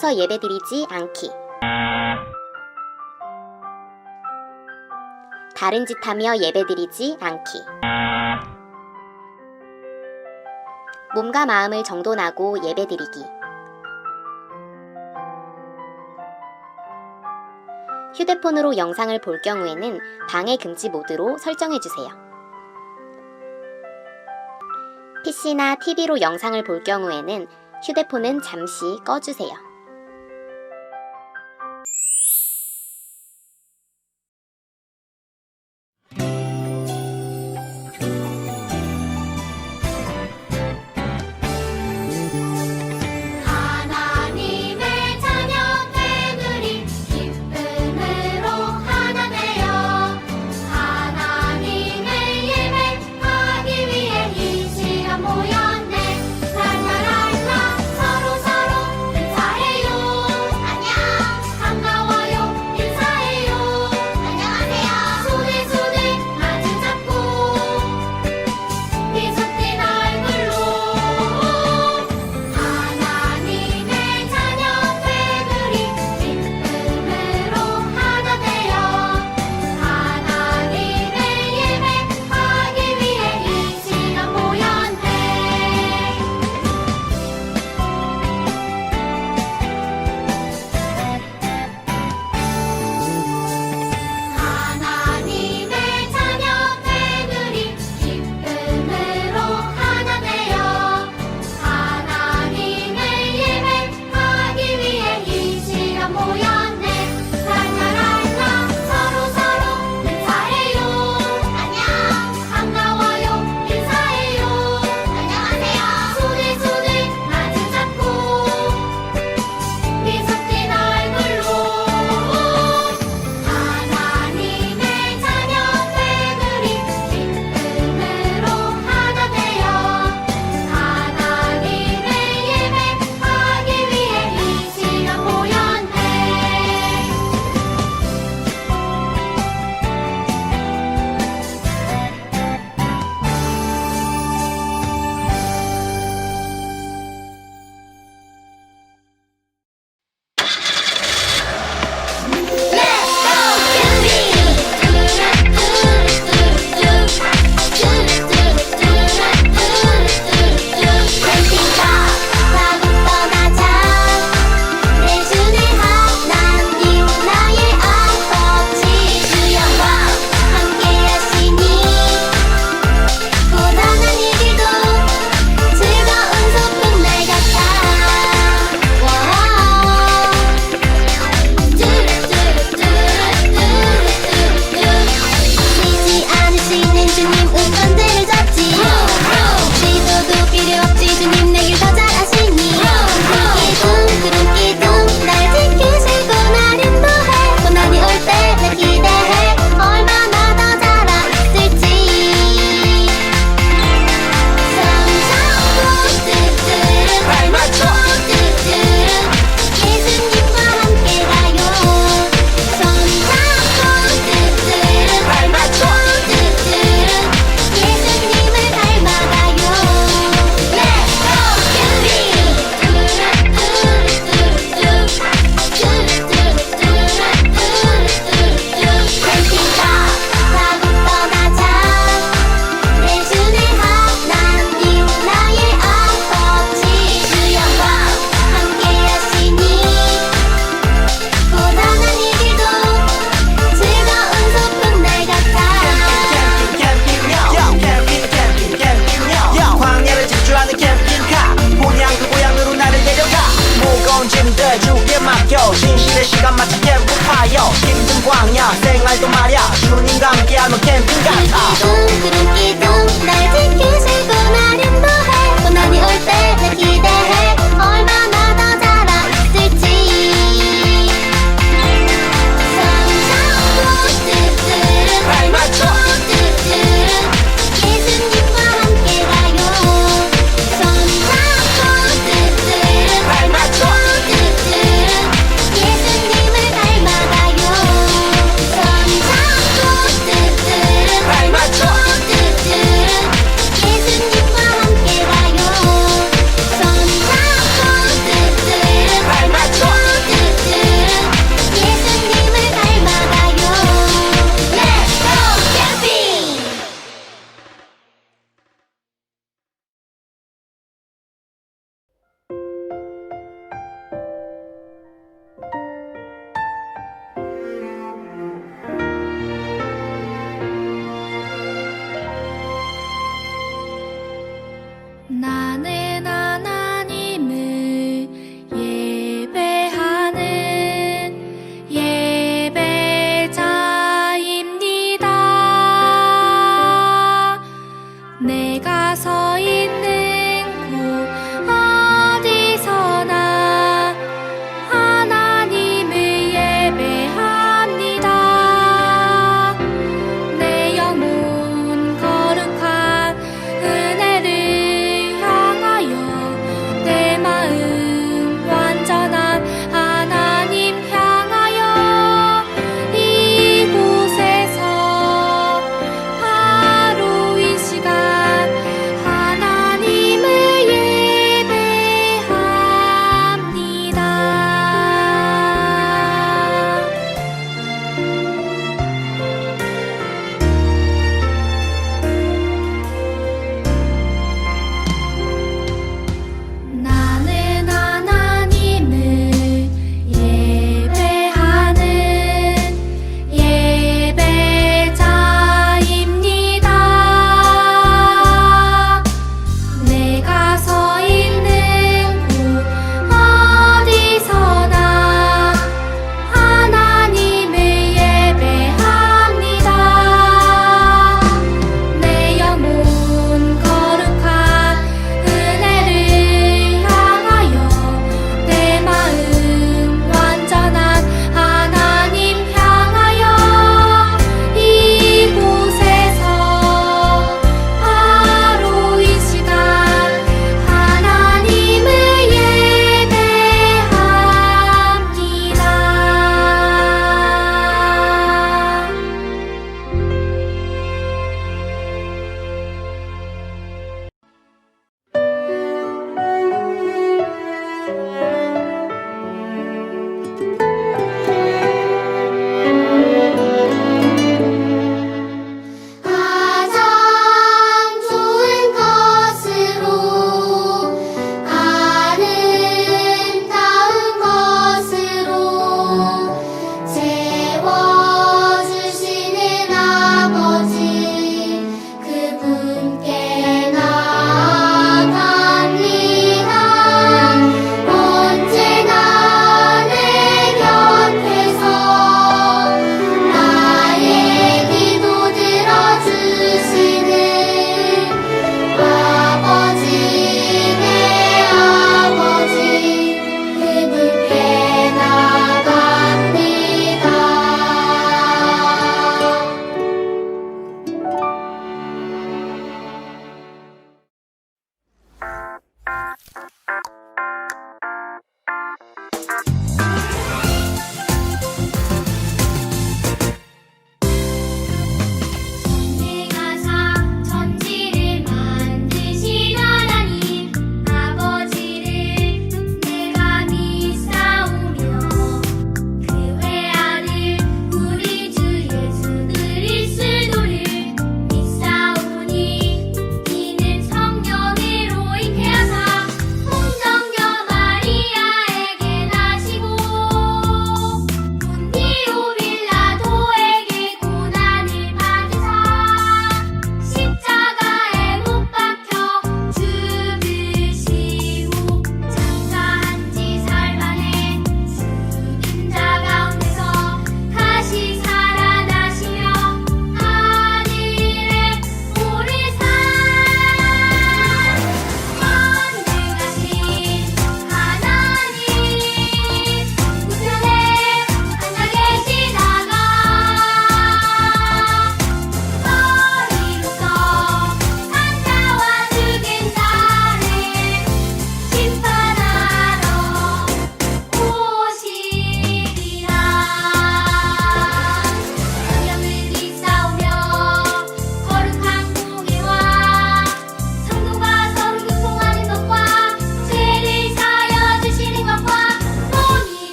섞어서 예배드리지 않기 다른 짓 하며 예배드리지 않기 몸과 마음을 정돈하고 예배드리기 휴대폰으로 영상을 볼 경우에는 방해 금지 모드로 설정해주세요. PC나 TV로 영상을 볼 경우에는 휴대폰은 잠시 꺼주세요.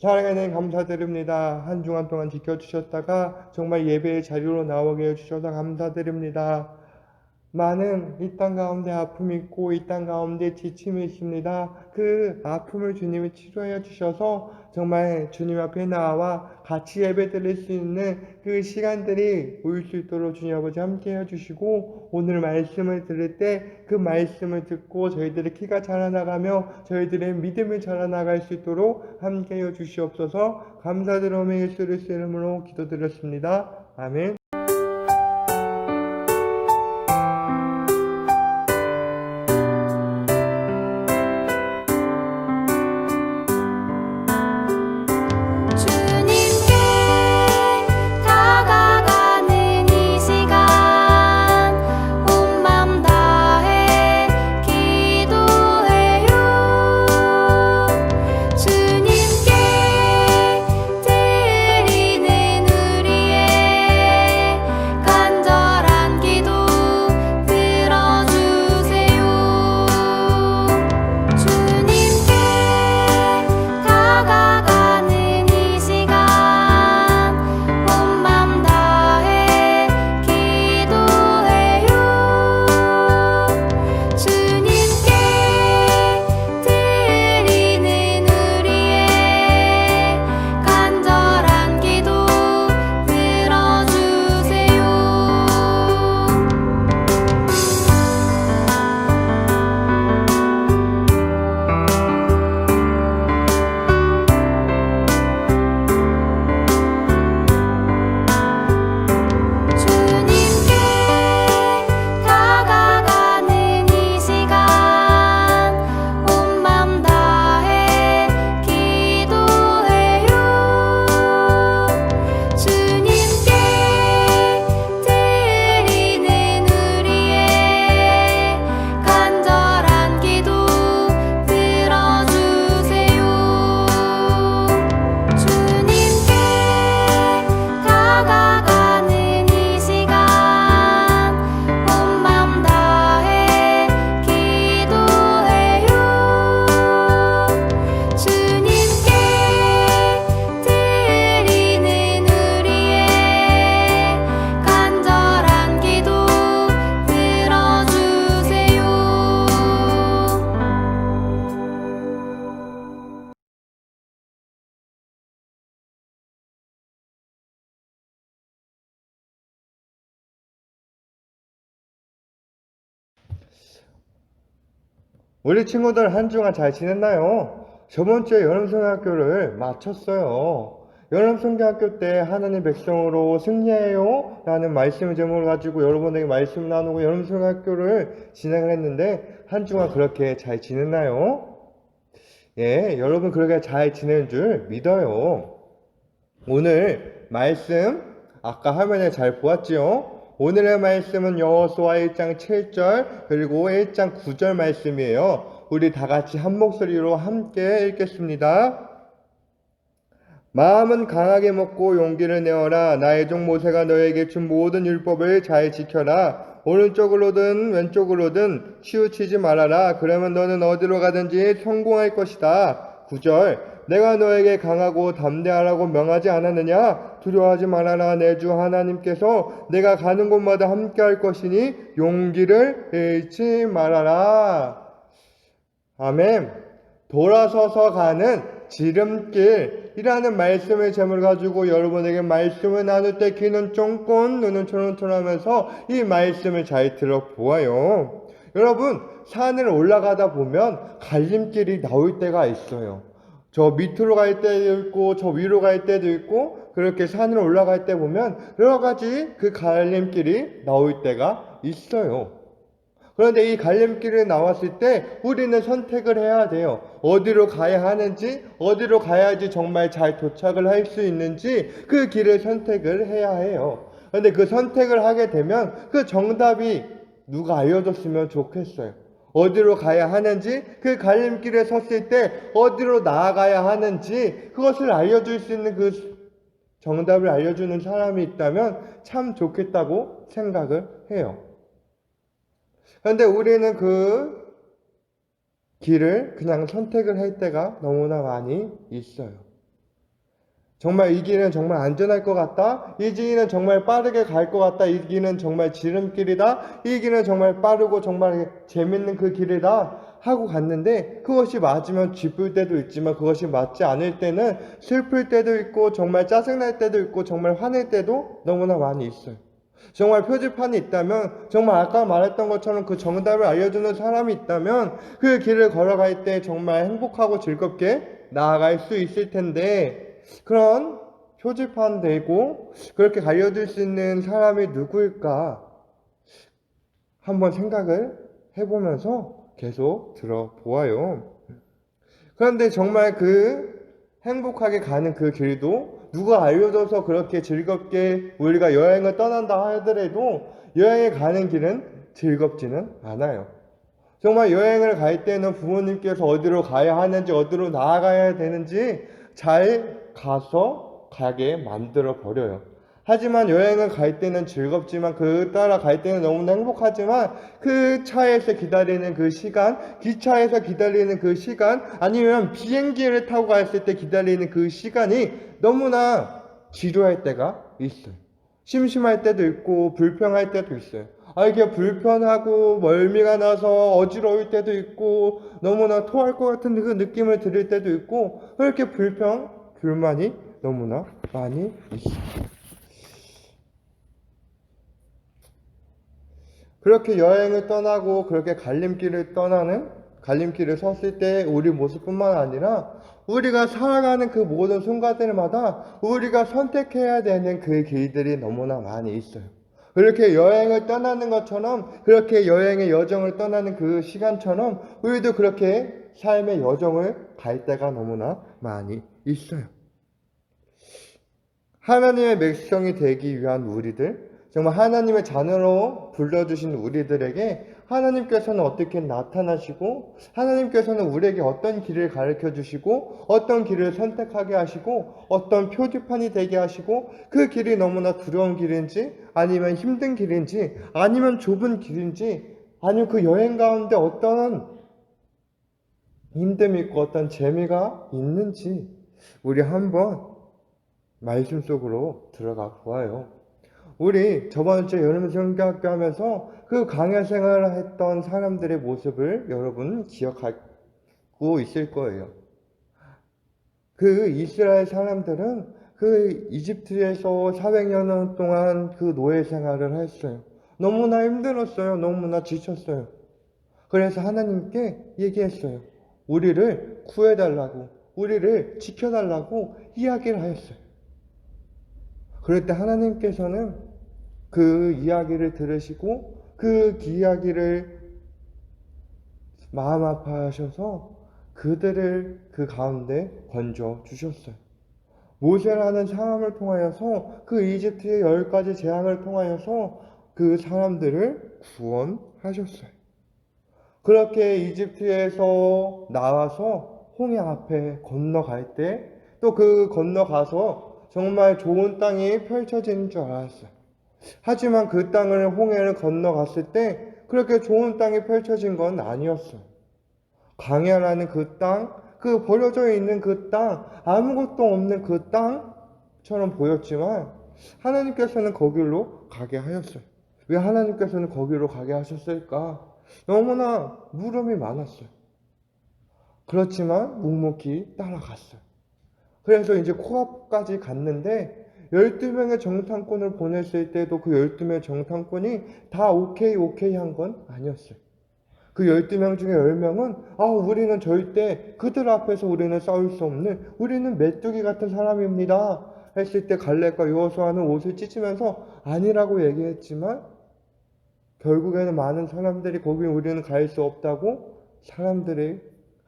사랑하는 감사드립니다. 한 주간 동안 지켜주셨다가 정말 예배의 자리로 나오게 해주셔서 감사드립니다. 많은 이 땅 가운데 아픔이 있고 이 땅 가운데 지침이 있습니다. 그 아픔을 주님이 치료해 주셔서 정말 주님 앞에 나와 같이 예배 드릴 수 있는 그 시간들이 올 수 있도록 주님 아버지 함께 해주시고 오늘 말씀을 들을 때 그 말씀을 듣고 저희들의 키가 자라나가며 저희들의 믿음이 자라나갈 수 있도록 함께 해 주시옵소서 감사드리며 예수 그리스도의 이름으로 기도드렸습니다. 아멘. 우리 친구들 한 주간 잘 지냈나요? 저번 주에 여름성경학교를 마쳤어요. 여름성경학교 때 하나님 백성으로 승리해요 라는 말씀을 제목을 가지고 여러분에게 말씀을 나누고 여름성경학교를 진행을 했는데 한 주간 그렇게 잘 지냈나요? 예, 여러분 그렇게 잘 지낸 줄 믿어요. 오늘 말씀 아까 화면에 잘 보았지요? 오늘의 말씀은 여호수아 1장 7절 그리고 1장 9절 말씀이에요. 우리 다 같이 한 목소리로 함께 읽겠습니다. 마음은 강하게 먹고 용기를 내어라. 나의 종 모세가 너에게 준 모든 율법을 잘 지켜라. 오른쪽으로든 왼쪽으로든 치우치지 말아라. 그러면 너는 어디로 가든지 성공할 것이다. 9절 내가 너에게 강하고 담대하라고 명하지 않았느냐? 두려워하지 말아라. 내 주 하나님께서 내가 가는 곳마다 함께 할 것이니 용기를 잃지 말아라. 아멘. 돌아서서 가는 지름길이라는 말씀의 제목을 가지고 여러분에게 말씀을 나눌 때 귀는 쫑긋 눈은 초롱초롱하면서 이 말씀을 잘 들어보아요. 여러분 산을 올라가다 보면 갈림길이 나올 때가 있어요. 저 밑으로 갈 때도 있고 저 위로 갈 때도 있고 그렇게 산을 올라갈 때 보면 여러 가지 그 갈림길이 나올 때가 있어요. 그런데 이 갈림길에 나왔을 때 우리는 선택을 해야 돼요. 어디로 가야 하는지, 어디로 가야지 정말 잘 도착을 할 수 있는지 그 길을 선택을 해야 해요. 그런데 그 선택을 하게 되면 그 정답이 누가 알려줬으면 좋겠어요. 어디로 가야 하는지, 그 갈림길에 섰을 때 어디로 나아가야 하는지 그것을 알려줄 수 있는 그 정답을 알려주는 사람이 있다면 참 좋겠다고 생각을 해요. 그런데 우리는 그 길을 그냥 선택을 할 때가 너무나 많이 있어요. 정말 이 길은 정말 안전할 것 같다. 이 길은 정말 빠르게 갈 것 같다. 이 길은 정말 지름길이다. 이 길은 정말 빠르고 정말 재밌는 그 길이다. 하고 갔는데 그것이 맞으면 기쁠 때도 있지만 그것이 맞지 않을 때는 슬플 때도 있고 정말 짜증날 때도 있고 정말 화낼 때도 너무나 많이 있어요. 정말 표지판이 있다면 정말 아까 말했던 것처럼 그 정답을 알려주는 사람이 있다면 그 길을 걸어갈 때 정말 행복하고 즐겁게 나아갈 수 있을 텐데 그런 표지판 되고 그렇게 알려줄 수 있는 사람이 누구일까 한번 생각을 해보면서 계속 들어보아요. 그런데 정말 그 행복하게 가는 그 길도 누가 알려줘서 그렇게 즐겁게 우리가 여행을 떠난다 하더라도 여행에 가는 길은 즐겁지는 않아요. 정말 여행을 갈 때는 부모님께서 어디로 가야 하는지 어디로 나아가야 되는지 잘 가서 가게 만들어 버려요. 하지만 여행을 갈 때는 즐겁지만 그 따라 갈 때는 너무나 행복하지만 그 차에서 기다리는 그 시간, 기차에서 기다리는 그 시간, 아니면 비행기를 타고 갔을 때 기다리는 그 시간이 너무나 지루할 때가 있어요. 심심할 때도 있고 불평할 때도 있어요. 아 이게 불편하고 멀미가 나서 어지러울 때도 있고 너무나 토할 것 같은 그 느낌을 들을 때도 있고 그렇게 불평, 불만이 너무나 많이 있어요. 그렇게 여행을 떠나고 그렇게 갈림길을 떠나는 갈림길을 섰을 때 우리 모습뿐만 아니라 우리가 살아가는 그 모든 순간들마다 우리가 선택해야 되는 그 길들이 너무나 많이 있어요. 그렇게 여행을 떠나는 것처럼 그렇게 여행의 여정을 떠나는 그 시간처럼 우리도 그렇게 삶의 여정을 갈 때가 너무나 많이 있어요. 하나님의 백성이 되기 위한 우리들, 정말 하나님의 자녀로 불러주신 우리들에게 하나님께서는 어떻게 나타나시고, 하나님께서는 우리에게 어떤 길을 가르쳐 주시고, 어떤 길을 선택하게 하시고, 어떤 표지판이 되게 하시고, 그 길이 너무나 두려운 길인지, 아니면 힘든 길인지, 아니면 좁은 길인지, 아니면 그 여행 가운데 어떤 힘듦이 있고 어떤 재미가 있는지, 우리 한번 말씀 속으로 들어가 보아요. 우리 저번 주에 여름 성경학교 하면서 그 강야 생활을 했던 사람들의 모습을 여러분 기억하고 있을 거예요. 그 이스라엘 사람들은 그 이집트에서 400년 동안 그 노예 생활을 했어요. 너무나 힘들었어요. 너무나 지쳤어요. 그래서 하나님께 얘기했어요. 우리를 구해달라고, 우리를 지켜달라고 이야기를 하였어요. 그럴 때 하나님께서는 그 이야기를 들으시고 그 이야기를 마음 아파하셔서 그들을 그 가운데 건져 주셨어요. 모세라는 사람을 통하여서 그 이집트의 열 가지 재앙을 통하여서 그 사람들을 구원하셨어요. 그렇게 이집트에서 나와서 홍해 앞에 건너갈 때 또 그 건너가서 정말 좋은 땅이 펼쳐지는 줄 알았어요. 하지만 그 땅을 홍해를 건너갔을 때 그렇게 좋은 땅이 펼쳐진 건 아니었어요. 강야라는 그 땅, 그 버려져 있는 그 땅, 아무것도 없는 그 땅처럼 보였지만 하나님께서는 거기로 가게 하였어요. 왜 하나님께서는 거기로 가게 하셨을까? 너무나 물음이 많았어요. 그렇지만 묵묵히 따라갔어요. 그래서 이제 코앞까지 갔는데 12명의 정탐꾼을 보냈을 때도 그 12명의 정탐꾼이 다 오케이 오케이 한 건 아니었어요. 그 12명 중에 10명은 아 우리는 절대 그들 앞에서 우리는 싸울 수 없는 우리는 메뚜기 같은 사람입니다. 했을 때 갈렙과 요호수아는 옷을 찢으면서 아니라고 얘기했지만 결국에는 많은 사람들이 거기 우리는 갈 수 없다고 사람들이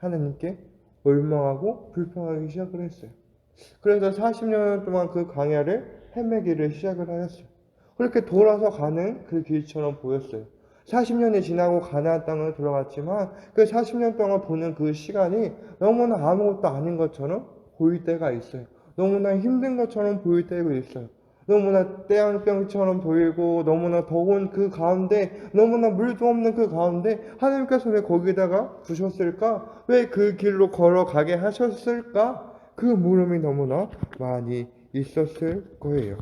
하나님께 원망하고 불평하기 시작을 했어요. 그래서 40년 동안 그 광야를 헤매기를 시작을 하였어요. 그렇게 돌아서 가는 그 길처럼 보였어요. 40년이 지나고 가나안 땅을 들어갔지만 그 40년 동안 보는 그 시간이 너무나 아무것도 아닌 것처럼 보일 때가 있어요. 너무나 힘든 것처럼 보일 때가 있어요. 너무나 태양병처럼 보이고 너무나 더운 그 가운데 너무나 물도 없는 그 가운데 하나님께서 왜 거기다가 두셨을까? 왜 그 길로 걸어가게 하셨을까? 그 물음이 너무나 많이 있었을 거예요.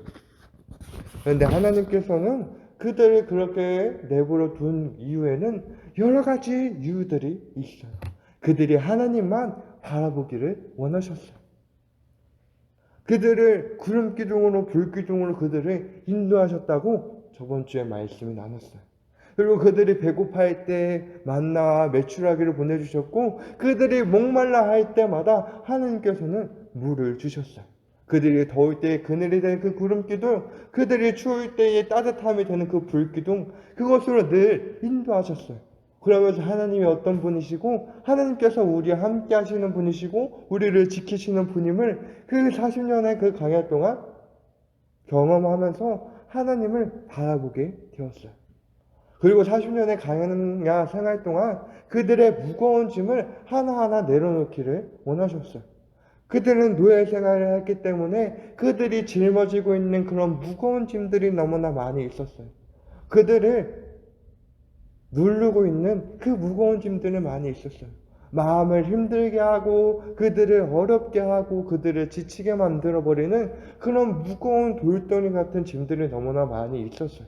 그런데 하나님께서는 그들을 그렇게 내버려 둔 이유에는 여러 가지 이유들이 있어요. 그들이 하나님만 바라보기를 원하셨어요. 그들을 구름 기둥으로 불 기둥으로 그들을 인도하셨다고 저번 주에 말씀이 나눴어요. 그리고 그들이 배고파할 때 만나와 매출하기를 보내주셨고 그들이 목말라 할 때마다 하나님께서는 물을 주셨어요. 그들이 더울 때에 그늘이 되는 그 구름 기둥, 그들이 추울 때에 따뜻함이 되는 그 불 기둥, 그것으로 늘 인도하셨어요. 그러면서 하나님이 어떤 분이시고 하나님께서 우리와 함께 하시는 분이시고 우리를 지키시는 분임을 그 40년의 그 강야 동안 경험하면서 하나님을 바라보게 되었어요. 그리고 40년의 강야 생활 동안 그들의 무거운 짐을 하나하나 내려놓기를 원하셨어요. 그들은 노예 생활을 했기 때문에 그들이 짊어지고 있는 그런 무거운 짐들이 너무나 많이 있었어요. 그들을 누르고 있는 그 무거운 짐들이 많이 있었어요. 마음을 힘들게 하고 그들을 어렵게 하고 그들을 지치게 만들어 버리는 그런 무거운 돌덩이 같은 짐들이 너무나 많이 있었어요.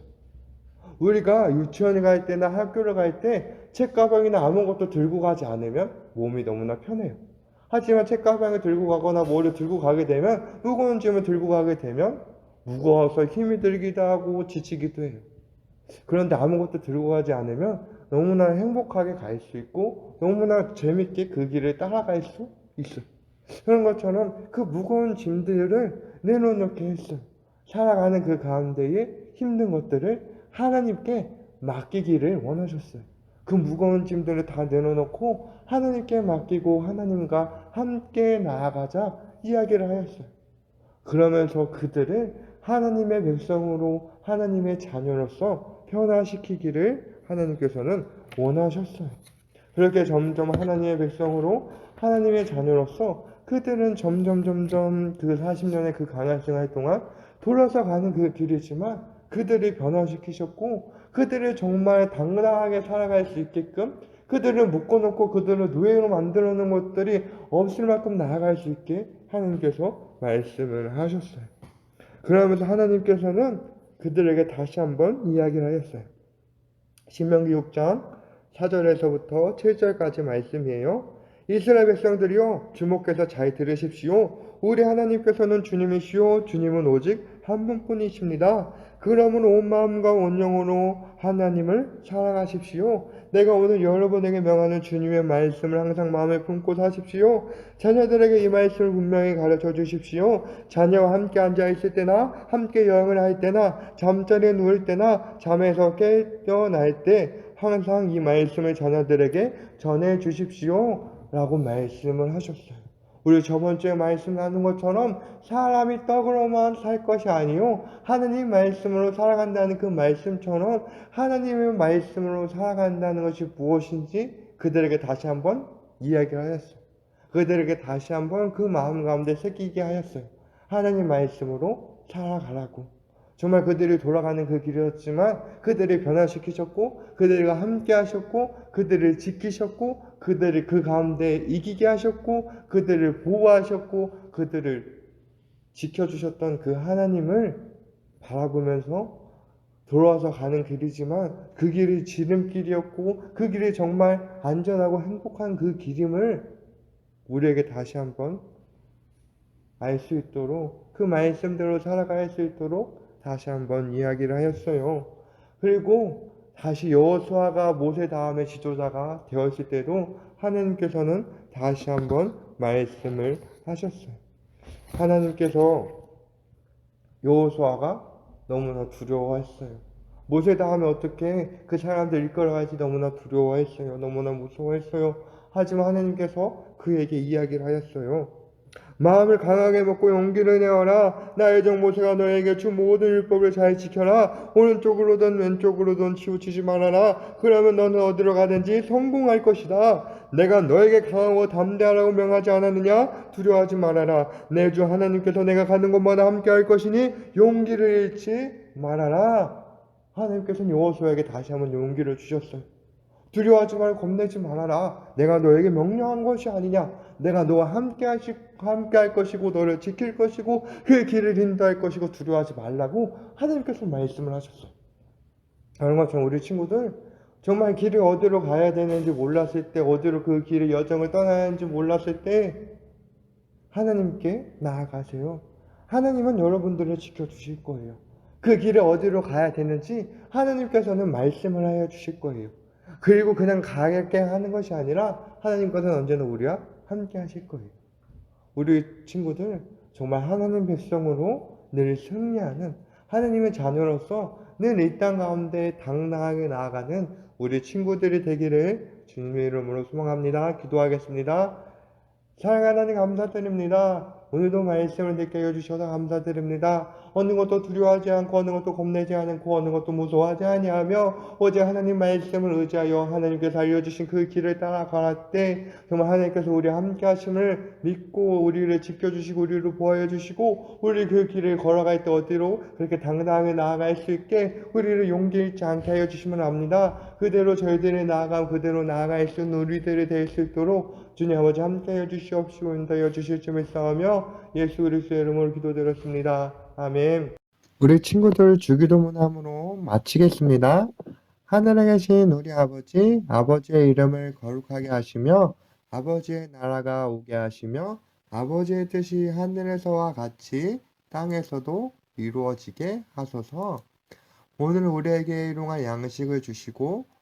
우리가 유치원에 갈 때나 학교를 갈 때 책가방이나 아무것도 들고 가지 않으면 몸이 너무나 편해요. 하지만 책가방을 들고 가거나 뭐를 들고 가게 되면 무거운 짐을 들고 가게 되면 무거워서 힘이 들기도 하고 지치기도 해요. 그런데 아무것도 들고 가지 않으면 너무나 행복하게 갈 수 있고 너무나 재밌게 그 길을 따라갈 수 있어요. 그런 것처럼 그 무거운 짐들을 내려놓게 했어요. 살아가는 그 가운데에 힘든 것들을 하나님께 맡기기를 원하셨어요. 그 무거운 짐들을 다 내려놓고 하나님께 맡기고 하나님과 함께 나아가자 이야기를 하였어요. 그러면서 그들을 하나님의 백성으로 하나님의 자녀로서 변화시키기를 하나님께서는 원하셨어요. 그렇게 점점 하나님의 백성으로 하나님의 자녀로서 그들은 점점 점점 그 40년의 그 강한 생활 동안 돌아서 가는 그 길이지만 그들을 변화시키셨고 그들을 정말 당당하게 살아갈 수 있게끔 그들을 묶어놓고 그들을 노예로 만들어 놓은 것들이 없을 만큼 나아갈 수 있게 하나님께서 말씀을 하셨어요. 그러면서 하나님께서는 그들에게 다시 한번 이야기를 하였어요. 신명기 6장 4절에서부터 7절까지 말씀이에요. 이스라엘 백성들이여 주목해서 잘 들으십시오. 우리 하나님께서는 주님이시오. 주님은 오직 한 분뿐이십니다. 그러므로 온 마음과 온 영으로 하나님을 사랑하십시오. 내가 오늘 여러분에게 명하는 주님의 말씀을 항상 마음에 품고 사십시오. 자녀들에게 이 말씀을 분명히 가르쳐 주십시오. 자녀와 함께 앉아 있을 때나 함께 여행을 할 때나 잠자리에 누울 때나 잠에서 깨어날 때 항상 이 말씀을 자녀들에게 전해 주십시오. 라고 말씀을 하셨어요. 우리 저번 주에 말씀 나눈 것처럼 사람이 떡으로만 살 것이 아니요 하나님 말씀으로 살아간다는 그 말씀처럼 하나님의 말씀으로 살아간다는 것이 무엇인지 그들에게 다시 한번 이야기를 하였어요. 그들에게 다시 한번 그 마음 가운데 새기게 하였어요. 하나님 말씀으로 살아가라고. 정말 그들이 돌아가는 그 길이었지만 그들을 변화시키셨고 그들과 함께 하셨고 그들을 지키셨고 그들을 그 가운데 이기게 하셨고 그들을 보호하셨고 그들을 지켜주셨던 그 하나님을 바라보면서 돌아와서 가는 길이지만 그 길이 지름길이었고 그 길이 정말 안전하고 행복한 그 길임을 우리에게 다시 한번 알 수 있도록 그 말씀대로 살아갈 수 있도록 다시 한번 이야기를 하였어요. 그리고 다시 여호수아가 모세 다음에 지도자가 되었을 때도 하나님께서는 다시 한번 말씀을 하셨어요. 하나님께서 여호수아가 너무나 두려워했어요. 모세 다음에 어떻게 그 사람들 이끌어갈지 너무나 두려워했어요. 너무나 무서워했어요. 하지만 하나님께서 그에게 이야기를 하였어요. 마음을 강하게 먹고 용기를 내어라. 나의 종 모세가 너에게 주 모든 율법을 잘 지켜라. 오른쪽으로든 왼쪽으로든 치우치지 말아라. 그러면 너는 어디로 가든지 성공할 것이다. 내가 너에게 강하고 담대하라고 명하지 않았느냐? 두려워하지 말아라. 내 주 하나님께서 내가 가는 곳마다 함께할 것이니 용기를 잃지 말아라. 하나님께서는 여호수아에게 다시 한번 용기를 주셨어요. 두려워하지 말고 겁내지 말아라. 내가 너에게 명령한 것이 아니냐. 내가 너와 함께 하시, 함께 할 것이고 너를 지킬 것이고 그 길을 인도할 것이고 두려워하지 말라고 하나님께서 말씀을 하셨어요. 그런 것처럼 우리 친구들 정말 길이 어디로 가야 되는지 몰랐을 때 어디로 그 길의 여정을 떠나야 하는지 몰랐을 때 하나님께 나아가세요. 하나님은 여러분들을 지켜주실 거예요. 그 길에 어디로 가야 되는지 하나님께서는 말씀을 하여 주실 거예요. 그리고 그냥 가게 하는 것이 아니라 하나님께서는 언제나 우리와 함께 하실 거예요. 우리 친구들 정말 하나님 백성으로 늘 승리하는 하나님의 자녀로서 늘 이 땅 가운데 당당하게 나아가는 우리 친구들이 되기를 주님의 이름으로 소망합니다. 기도하겠습니다. 사랑하는 하나님 감사드립니다. 오늘도 말씀을 듣게 해주셔서 감사드립니다. 어느 것도 두려워하지 않고 어느 것도 겁내지 않고 어느 것도 무서워하지 아니하며 어제 하나님 말씀을 의지하여 하나님께서 알려주신 그 길을 따라갈 때 정말 하나님께서 우리 함께 하심을 믿고 우리를 지켜주시고 우리를 보호해 주시고 우리 그 길을 걸어갈 때 어디로 그렇게 당당하게 나아갈 수 있게 우리를 용기 잃지 않게 하여 주시면 합니다. 그대로 저희들이 나아감 그대로 나아갈 수 있는 우리들이 될 수 있도록 주님 아버지 함께 해 주시옵시고 인도하여 주실 점을 싸우며 예수 그리스도의 이름으로 기도드렸습니다. 아멘. 우리 친구들 주기도문함으로 마치겠습니다. 하늘에 계신 우리 아버지, 아버지의 이름을 거룩하게 하시며 아버지의 나라가 오게 하시며 아버지의 뜻이 하늘에서와 같이 땅에서도 이루어지게 하소서. 오늘 우리에게 일용할 양식을 주시고